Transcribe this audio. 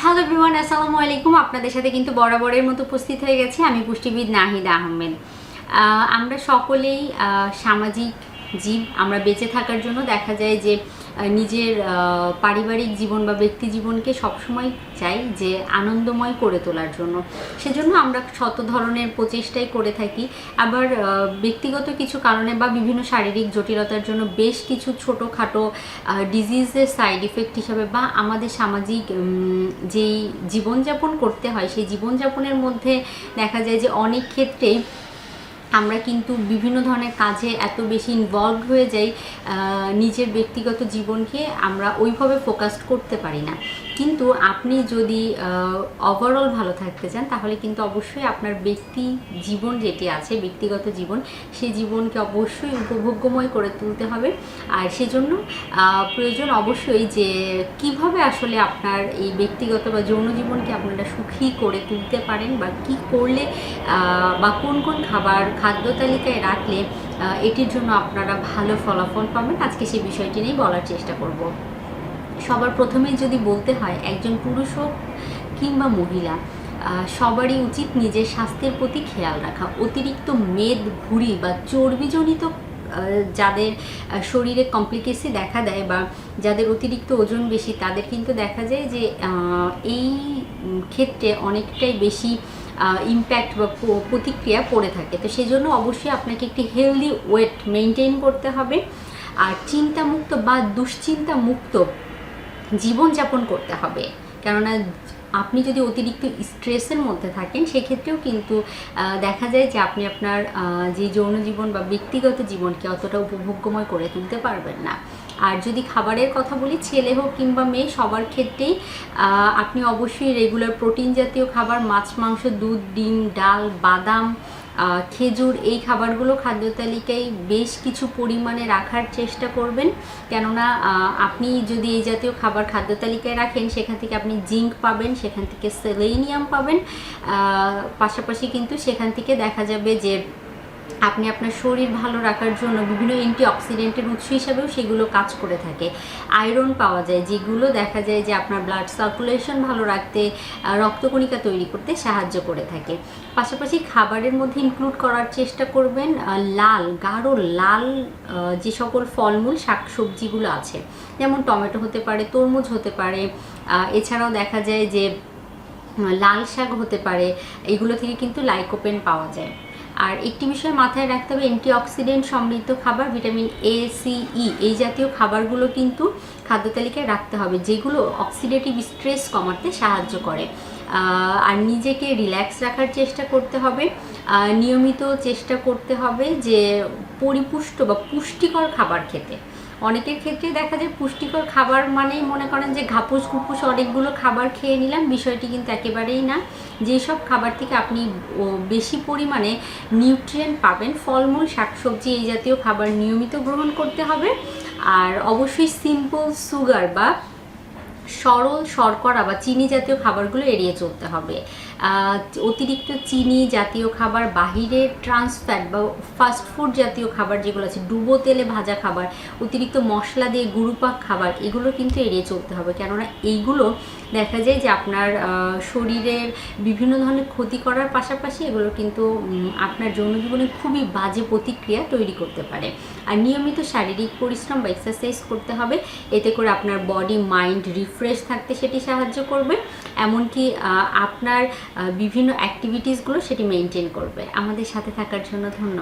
Hello everyone আসসালামু আলাইকুম। আপনাদের সাথে কিন্তু বরাবরের মতো উপস্থিত হয়ে গেছি আমি পুষ্টিবিদ নাহিদা আহমেদ। আমরা সকলেই সামাজিক জীব, আমরা বেঁচে থাকার জন্য দেখা যায় যে নিজের পারিবারিক জীবন বা ব্যক্তি জীবনকে সবসময় চাই যে আনন্দময় করে তোলার জন্য। সেজন্য আমরা শত ধরনের প্রচেষ্টাই করে থাকি। আবার ব্যক্তিগত কিছু কারণে বা বিভিন্ন শারীরিক জটিলতার জন্য বেশ কিছু ছোটোখাটো ডিজিজের সাইড ইফেক্ট হিসাবে বা আমাদের সামাজিক যেই জীবনযাপন করতে হয়, সেই জীবনযাপনের মধ্যে দেখা যায় যে অনেক ক্ষেত্রেই আমরা কিন্তু বিভিন্ন ধরনের কাজে এত বেশি ইনভলভ হয়ে যাই নিজের ব্যক্তিগত জীবনকে আমরা ওইভাবে ফোকাস করতে পারি না। কিন্তু আপনি যদি ওভারঅল ভালো থাকতে চান, তাহলে কিন্তু অবশ্যই আপনার ব্যক্তি জীবন যেটি আছে, ব্যক্তিগত জীবন সেই জীবনকে অবশ্যই উপভোগ্যময় করে তুলতে হবে। আর সেজন্য প্রয়োজন অবশ্যই যে কীভাবে আসলে আপনার এই ব্যক্তিগত বা যৌন জীবনকে আপনারা সুখী করে তুলতে পারেন বা কি করলে বা কোন কোন খাবার, খাদ্য তালিকায় রাখলে এটির জন্য আপনারা ভালো ফলাফল পাবেন, আজকে সেই বিষয়টি নিয়ে বলার চেষ্টা করব। সবার প্রথমেই যদি বলতে হয় একজন পুরুষ হোক কিংবা মহিলা সবারই উচিত নিজের স্বাস্থ্যের প্রতি খেয়াল রাখা। অতিরিক্ত মেদ ভুঁড়ি বা চর্বিজনিত যাদের শরীরে কমপ্লিকেসি দেখা দেয় বা যাদের অতিরিক্ত ওজন বেশি, তাদের কিন্তু দেখা যায় যে এই ক্ষেত্রে অনেকটাই বেশি ইম্প্যাক্ট বা প্রতিক্রিয়া পড়ে থাকে। তো সেজন্য অবশ্যই আপনাকে একটি হেলদি ওয়েট মেনটেন করতে হবে। আর চিন্তামুক্ত বা দুশ্চিন্তা মুক্ত জীবনযাপন করতে হবে। কেননা আপনি যদি অতিরিক্ত স্ট্রেসের মধ্যে থাকেন, সেক্ষেত্রেও কিন্তু দেখা যায় যে আপনি আপনার যে যৌন জীবন বা ব্যক্তিগত জীবনকে অতটা উপভোগ্যময় করে তুলতে পারবেন না। আর যদি খাবারের কথা বলি, ছেলে হোক কিংবা মেয়ে, সবার ক্ষেত্রেই আপনি অবশ্যই রেগুলার প্রোটিন জাতীয় খাবার, মাছ, মাংস, দুধ, ডিম, ডাল, বাদাম খেজুর, এই খাবারগুলো খাদ্য তালিকায় বেশ কিছু পরিমাণে রাখার চেষ্টা করবেন। কেননা আপনি যদি এই জাতীয় খাবার খাদ্য তালিকায় রাখেন, সেখান থেকে আপনি জিঙ্ক পাবেন, সেখান থেকে সেলেনিয়াম পাবেন। পাশাপাশি কিন্তু সেখান থেকে দেখা যাবে যে আপনি আপনার শরীর ভালো রাখার জন্য বিভিন্ন অ্যান্টি অক্সিডেন্টের উৎস হিসাবেও সেগুলো কাজ করে থাকে। আয়রন পাওয়া যায়, যেগুলো দেখা যায় যে আপনার ব্লাড সার্কুলেশন ভালো রাখতে রক্তকণিকা তৈরি করতে সাহায্য করে থাকে। পাশাপাশি খাবারের মধ্যে ইনক্লুড করার চেষ্টা করবেন লাল, গাঢ় লাল যে সকল ফলমূল, শাকসবজিগুলো আছে। যেমন টমেটো হতে পারে, তরমুজ হতে পারে এছাড়াও দেখা যায় যে লাল শাক হতে পারে, এগুলো থেকে কিন্তু লাইকোপেন পাওয়া যায়। আর একটি বিষয় মাথায় রাখতে হবে অ্যান্টিঅক্সিডেন্ট সমৃদ্ধ খাবার ভিটামিন এ সি ই এই জাতীয় খাবারগুলো কিন্তু খাদ্য তালিকায় রাখতে হবে, যেগুলো অক্সিডেটিভ স্ট্রেস কমাতে সাহায্য করে। আর নিজেকে রিল্যাক্স রাখার চেষ্টা করতে হবে নিয়মিত চেষ্টা করতে হবে যে পরিপুষ্ট বা পুষ্টিকর খাবার খেতে। অনেকের ক্ষেত্রে দেখা যায় পুষ্টিকর খাবার মানেই মনে করেন যে ঘাপুস ঘুপুস অনেকগুলো খাবার খেয়ে নিলাম, বিষয়টি কিন্তু একেবারেই না। যেসব খাবার থেকে আপনি বেশি পরিমাণে নিউট্রিয়েন্ট পাবেন, ফলমূল, শাকসবজি এই জাতীয় খাবার নিয়মিত গ্রহণ করতে হবে। আর অবশ্যই সিম্পল সুগার বা সরল শর্করা বা চিনি জাতীয় খাবারগুলো এড়িয়ে চলতে হবে। অতিরিক্ত চিনি জাতীয় খাবার, বাহিরের ট্রান্সফ্যাট বা ফাস্ট ফুড জাতীয় খাবার যেগুলো আছে, ডুবো তেলে ভাজা খাবার, অতিরিক্ত মশলা দিয়ে গুরুপাক খাবার, এগুলো কিন্তু এড়িয়ে চলতে হবে। কেননা এইগুলো দেখা যায় যে আপনার শরীরের বিভিন্ন ধরনের ক্ষতি করার পাশাপাশি এগুলো কিন্তু আপনার যৌন জীবনে খুবই বাজে প্রতিক্রিয়া তৈরি করতে পারে। আর নিয়মিত শারীরিক পরিশ্রম বা এক্সারসাইজ করতে হবে। এতে করে আপনার বডি মাইন্ড রিফ্রেশ থাকতে সেটি সাহায্য করবে। এমনকি আপনার বিভিন্ন অ্যাক্টিভিটিসগুলো সেটি মেনটেন করবে। আমাদের সাথে থাকার জন্য ধন্যবাদ।